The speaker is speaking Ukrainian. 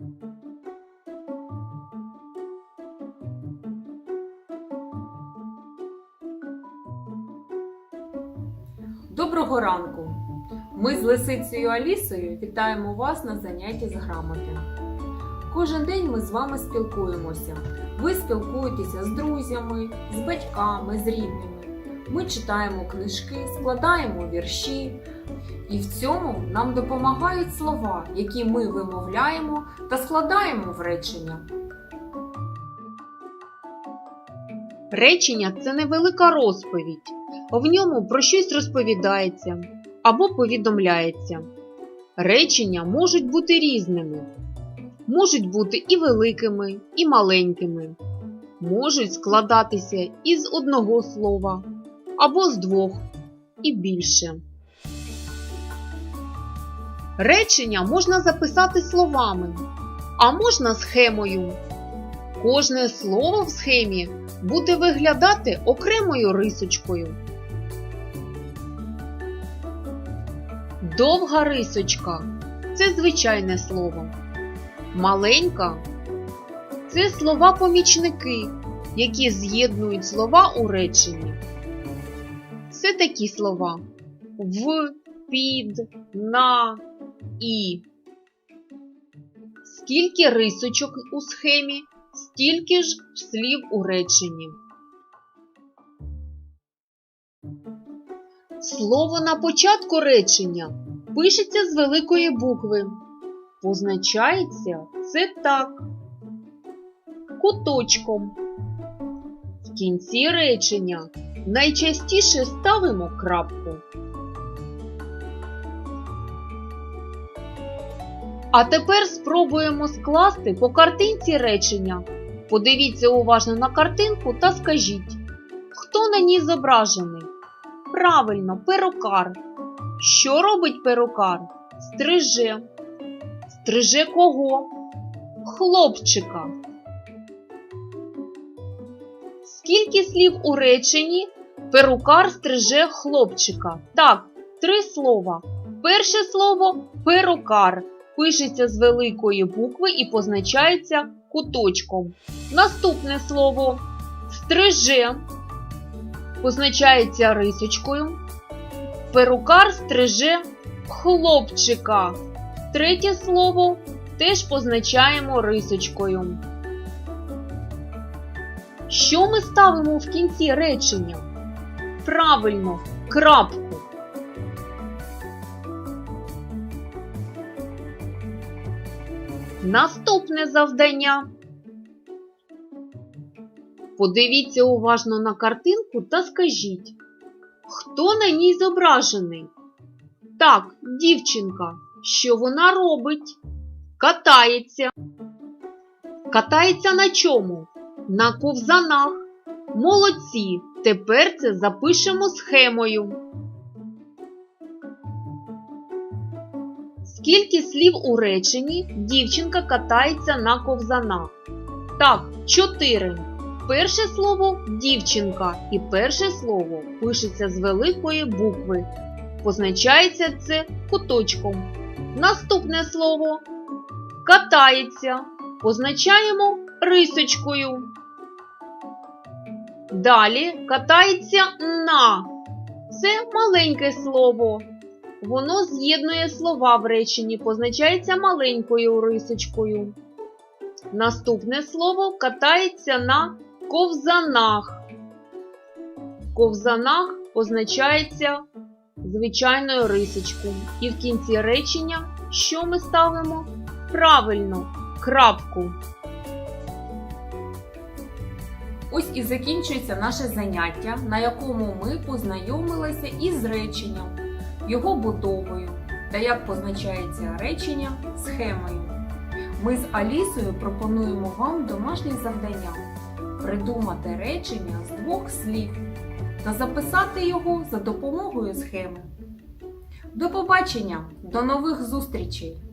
Доброго ранку! Ми з Лисицею Алісою вітаємо вас на занятті з грамоти. Кожен день ми з вами спілкуємося. Ви спілкуєтеся з друзями, з батьками, з рідними. Ми читаємо книжки, складаємо вірші. І в цьому нам допомагають слова, які ми вимовляємо та складаємо в речення. Речення це невелика розповідь. В ньому про щось розповідається або повідомляється. Речення можуть бути різними, можуть бути і великими, і маленькими, можуть складатися із одного слова або з двох і більше. Речення можна записати словами, а можна схемою. Кожне слово в схемі буде виглядати окремою рисочкою. Довга рисочка це звичайне слово. Маленька це слова-помічники, які з'єднують слова у реченні. Це такі слова в, під, на, і. Скільки рисочок у схемі, стільки ж слів у реченні. Слово на початку речення пишеться з великої букви. Позначається це так. Куточком. В кінці речення найчастіше ставимо крапку. А тепер спробуємо скласти по картинці речення. Подивіться уважно на картинку та скажіть, хто на ній зображений? Правильно, перукар. Що робить перукар? Стриже. Стриже кого? Хлопчика. Скільки слів у реченні перукар стриже хлопчика? Так, три слова. Перше слово перукар пишеться з великої букви і позначається куточком. Наступне слово стриже позначається рисочкою. Перукар стриже хлопчика. Третє слово теж позначаємо рисочкою. Що ми ставимо в кінці речення? Правильно, крапку. Наступне завдання. Подивіться уважно на картинку та скажіть, хто на ній зображений? Так, дівчинка. Що вона робить? Катається. Катається на чому? На ковзанах. Молодці. Тепер це запишемо схемою. Скільки слів у реченні дівчинка катається на ковзанах? Так, чотири. Перше слово дівчинка і перше слово пишеться з великої букви. Позначається це куточком. Наступне слово катається. Позначаємо рисочкою. Далі катається на. Це маленьке слово. Воно з'єднує слова в реченні, позначається маленькою рисочкою. Наступне слово катається на ковзанах. Ковзанах позначається звичайною рисочкою. І в кінці речення що ми ставимо? Правильно, крапку. Ось і закінчується наше заняття, на якому ми познайомилися із реченням, його будовою та як позначається речення схемою. Ми з Алісою пропонуємо вам домашнє завдання придумати речення з двох слів та записати його за допомогою схеми. До побачення! До нових зустрічей!